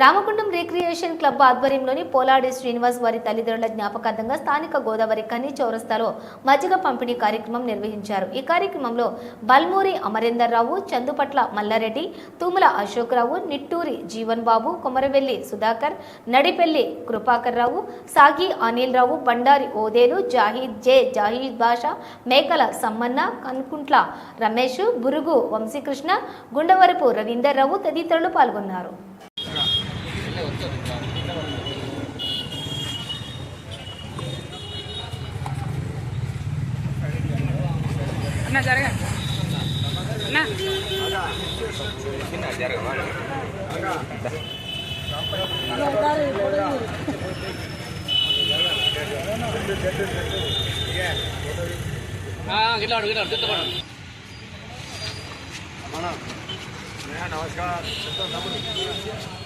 Ramagundam recreation club ఆధ్వర్యంలోని పోలాడి శ్రీనివాస్ వారి తల్లిదండ్రుల జ్ఞాపకార్థంగా స్థానిక గోదావరి కన్నీ చౌరస్తాలో మజ్జిగ పంపిణీ కార్యక్రమం నిర్వహించారు. ఈ కార్యక్రమంలో బల్మూరి అమరేందర్ రావు చందుపట్ల మల్లారెడ్డి తుముల అశోక్రావు నిట్టూరి జీవన్ బాబు కొమరవెల్లి సుధాకర్ నడిపెల్లి కృపాకర్ రావు సాగి అనిల్ రావు బండారి ఓదేలు జాహీద్ జే జాహీద్ బాషా మేకల సమ్మన్న కన్కుంట్ల రమేష్ బురుగు వంశీకృష్ణ గుండవరపు రవీందర్ రావు తదితరులు పాల్గొన్నారు. Nah, cari Nah. Ini ajar ke mana? Ah, kita kita kita Mana? Ya.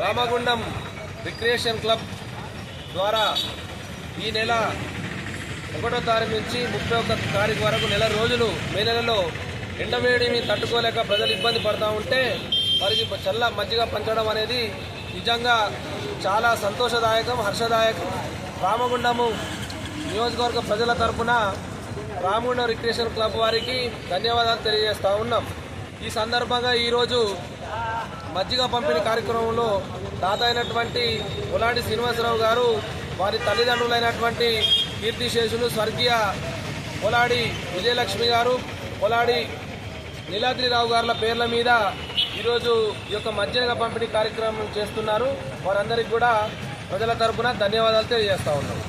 Ramagundam recreation club ద్వారా ఈ నెల ఒకటో తారీఖు నుంచి ముప్పై ఒక్క తారీఖు వరకు నెల రోజులు మే నెలలో ఎండవేడిని తట్టుకోలేక ప్రజలు ఇబ్బంది పడతా ఉంటే వారికి చల్ల మజ్జిగ పంచడం అనేది నిజంగా చాలా సంతోషదాయకం హర్షదాయకం. రామగుండము నియోజకవర్గ ప్రజల తరపున రామగుండం రిక్రియేషన్ క్లబ్ వారికి ధన్యవాదాలు తెలియజేస్తా ఉన్నాం. ఈ సందర్భంగా ఈరోజు మజ్జిగ పంపిణీ కార్యక్రమంలో తాత అయినటువంటి ఉలాడి శ్రీనివాసరావు గారు వారి తల్లిదండ్రులైనటువంటి కీర్తిశేషులు స్వర్గీయ పొలాడి విజయలక్ష్మి గారు పొలాడి నీలాద్రిరావు గారుల పేర్ల మీద ఈరోజు ఈ యొక్క మజ్జిగ పంపిణీ కార్యక్రమం చేస్తున్నారు. వారందరికీ కూడా ప్రజల తరపున ధన్యవాదాలు తెలియజేస్తా ఉన్నాం.